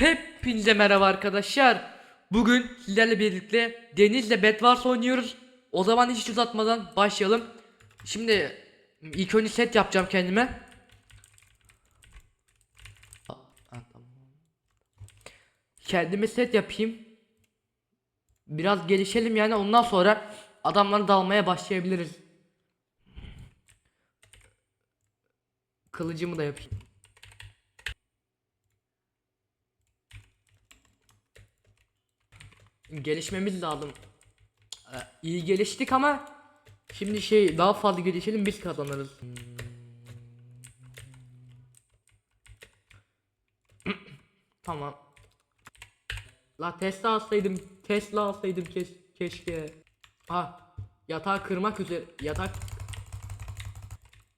Hepinize merhaba arkadaşlar. Bugün sizlerle birlikte Deniz'le Bedwars oynuyoruz. O zaman hiç uzatmadan başlayalım. Şimdi ilk önce set yapacağım kendime. Kendime set yapayım. Biraz gelişelim yani ondan sonra adamları dalmaya başlayabiliriz. Kılıcımı da yapayım. Gelişmemiz lazım. Ee, İyi geliştik ama şimdi şey daha fazla gelişelim biz kazanırız. tamam. La Tesla alsaydım, Tesla alsaydım keş, keşke. Ha, yatağı kırmak üzere. Yatak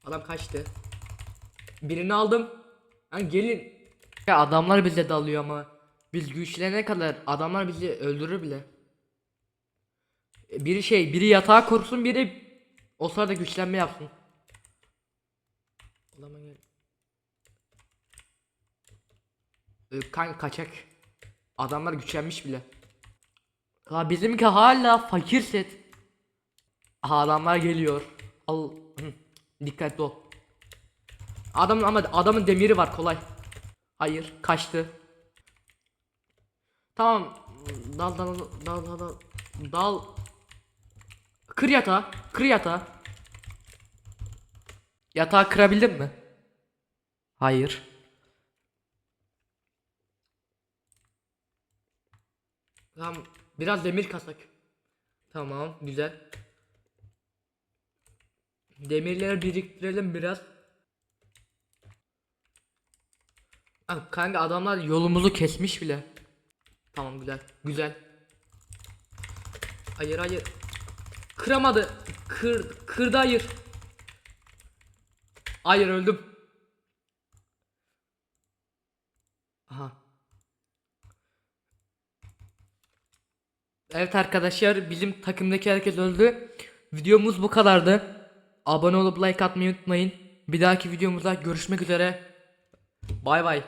Adam kaçtı. Birini aldım. Lan gelin. Ya adamlar bize dalıyor ama biz güçlenene kadar adamlar bizi öldürür bile. Biri şey, biri yatağı korusun, biri o sırada güçlenme yapsın. Ee, Kan kaçak. Adamlar güçlenmiş bile. Ha bizimki hala fakir set. Aha adamlar geliyor. Al. Dikkatli ol. Adam ama adamın demiri var kolay. Hayır, kaçtı. Tamam. Dal dal dal dal dal. Dal. Kır yatağı. Kır yatağı. Yatağı kırabildin mi? Hayır. Tamam. Biraz demir kasak. Tamam. Güzel. Demirleri biriktirelim biraz. Kanka adamlar yolumuzu kesmiş bile. Tamam güzel. Güzel. Hayır hayır. Kıramadı. Kır kırdı hayır. Hayır öldüm. Aha. Evet arkadaşlar bizim takımdaki herkes öldü. Videomuz bu kadardı. Abone olup like atmayı unutmayın. Bir dahaki videomuzda görüşmek üzere. Bay bay.